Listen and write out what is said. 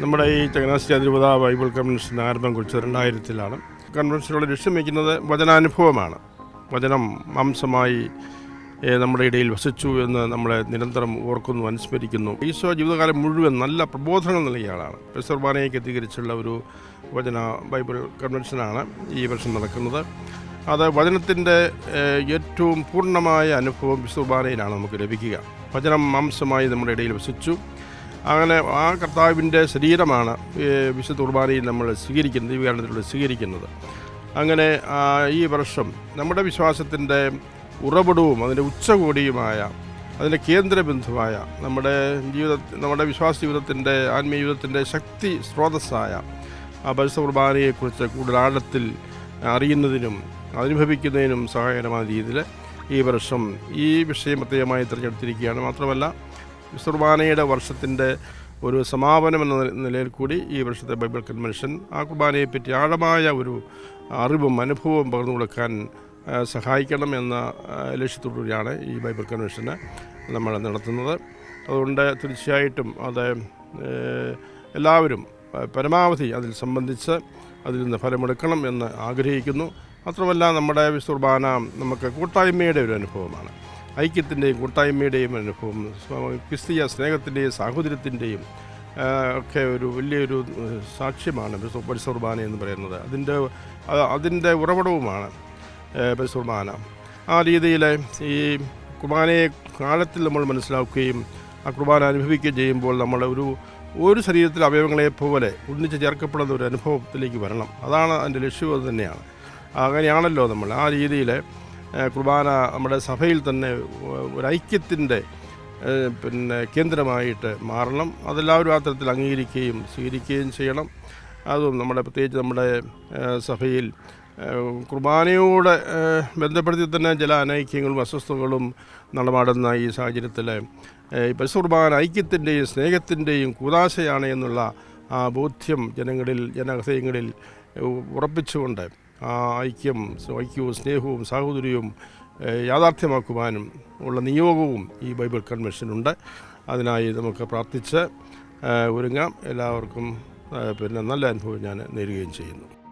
നമ്മുടെ ഈ ചങ്ങനാശ്ശേരി അതിരൂപത ബൈബിൾ കൺവെൻഷൻ ആരംഭം കുറിച്ചത് രണ്ടായിരത്തിലാണ്. കൺവെൻഷനോട് ലക്ഷ്യം വയ്ക്കുന്നത് വചനാനുഭവമാണ്. വചനം മാംസമായി നമ്മുടെ ഇടയിൽ വസിച്ചു എന്ന് നമ്മളെ നിരന്തരം ഓർക്കുന്നു അനുസ്മരിക്കുന്നു. ഈശോ ജീവിതകാലം മുഴുവൻ നല്ല പ്രബോധനങ്ങൾ നൽകിയ ആളാണ്. പെസർബാനയെ കേന്ദ്രീകരിച്ചുള്ള ഒരു വചന ബൈബിൾ കൺവെൻഷനാണ് ഈ വർഷം നടക്കുന്നത്. അത് വചനത്തിന്റെ ഏറ്റവും പൂർണമായ അനുഭവം വിശുർബാനയിലാണ് നമുക്ക് ലഭിക്കുക. വചനം മാംസമായി നമ്മുടെ ഇടയിൽ വസിച്ചു. അങ്ങനെ ആ കർത്താവിന്റെ ശരീരമാണ് ഈ വിശുദ്ധ കുർബാനയിൽ നമ്മൾ സ്വീകരിക്കുന്നത് ദിവ്യാനത്തിലൂടെ സ്വീകരിക്കുന്നത്. അങ്ങനെ ഈ വർഷം നമ്മുടെ വിശ്വാസത്തിന്റെ ഉറവിടവും അതിന്റെ ഉച്ചകോടിയുമായ അതിന്റെ കേന്ദ്രബിന്ദുവായ നമ്മുടെ ജീവിത നമ്മുടെ വിശ്വാസ ജീവിതത്തിന്റെ ആത്മീയ ജീവിതത്തിന്റെ ശക്തി സ്രോതസ്സായ ആ പരിശുദ്ധ കുർബാനയെക്കുറിച്ച് കൂടുതൽ ആഴത്തിൽ അറിയുന്നതിനും അനുഭവിക്കുന്നതിനും സഹായകരമായ രീതിയിൽ ഈ വർഷം ഈ വിഷയം പ്രത്യേകമായി തിരഞ്ഞെടുത്തിരിക്കുകയാണ്. മാത്രമല്ല കുർബാനയുടെ വർഷത്തിന്റെ ഒരു സമാപനം എന്ന നിലയിൽ കൂടി ഈ വർഷത്തെ ബൈബിൾ കൺവെൻഷൻ ആ കുർബാനയെപ്പറ്റി ആഴമായ ഒരു അറിവും അനുഭവവും പകർന്നു കൊടുക്കാൻ സഹായിക്കണം എന്ന ലക്ഷ്യത്തോടുകൂടിയാണ് ഈ ബൈബിൾ കൺവെൻഷന് നമ്മൾ നടത്തുന്നത്. അതുകൊണ്ട് തീർച്ചയായിട്ടും അത് എല്ലാവരും പരമാവധി അതിൽ സംബന്ധിച്ച് അതിൽ നിന്ന് ഫലമെടുക്കണം എന്ന് ആഗ്രഹിക്കുന്നു. മാത്രമല്ല നമ്മുടെ വിസ്തുർബാന നമുക്ക് കൂട്ടായ്മയുടെ ഒരു അനുഭവമാണ്. ഐക്യത്തിന്റെയും കൂട്ടായ്മയുടെയും അനുഭവം ക്രിസ്തീയ സ്നേഹത്തിന്റെയും സാഹോദര്യത്തിന്റെയും ഒക്കെ ഒരു വലിയൊരു സാക്ഷ്യമാണ് പരിസുർബാന എന്ന് പറയുന്നത്. അതിന്റെ അതിന്റെ ഉറവിടവുമാണ് പരിസുർബാന ആ രീതിയിൽ ഈ കുർബാനയെ കാലത്തിൽ നമ്മൾ മനസ്സിലാക്കുകയും ആ കുർബാന അനുഭവിക്കുകയും ചെയ്യുമ്പോൾ നമ്മൾ ഒരു ഒരു ശരീരത്തിലെ അവയവങ്ങളെ പോലെ ഒന്നിച്ച് ചേർക്കപ്പെടുന്ന ഒരു അനുഭവത്തിലേക്ക് വരണം. അതാണ് അതിന്റെ ലക്ഷ്യം അത് തന്നെയാണ്. അങ്ങനെയാണല്ലോ നമ്മൾ ആ രീതിയിൽ കുർബാന നമ്മുടെ സഭയിൽ തന്നെ ഒരു ഐക്യത്തിന്റെ പിന്നെ കേന്ദ്രമായിട്ട് മാറണം. അതെല്ലാവരും ആ തരത്തിൽ അംഗീകരിക്കുകയും സ്വീകരിക്കുകയും ചെയ്യണം. അതും നമ്മുടെ പ്രത്യേകിച്ച് നമ്മുടെ സഭയിൽ കുർബാനയോടെ ബന്ധപ്പെടുത്തി തന്നെ ചില അനൈക്യങ്ങളും അസ്വസ്ഥതകളും നടമാടുന്ന ഈ സാഹചര്യത്തിൽ ഈ കുർബാന ഐക്യത്തിന്റെയും സ്നേഹത്തിന്റെയും കൂതാശയാണ് എന്നുള്ള ആ ബോധ്യം ജനങ്ങളിൽ ജനഹൃദയങ്ങളിൽ ഉറപ്പിച്ചുകൊണ്ട് ആ ഐക്യം ഐക്യവും സ്നേഹവും സാഹോദര്യവും യാഥാർത്ഥ്യമാക്കുവാനും ഉള്ള നിയോഗവും ഈ ബൈബിൾ കൺവെൻഷനുണ്ട്. അതിനായി നമുക്ക് പ്രാർത്ഥിച്ച് ഒരുങ്ങാം. എല്ലാവർക്കും പിന്നെ നല്ല അനുഭവം ഞാൻ നേരുകയും ചെയ്യുന്നു.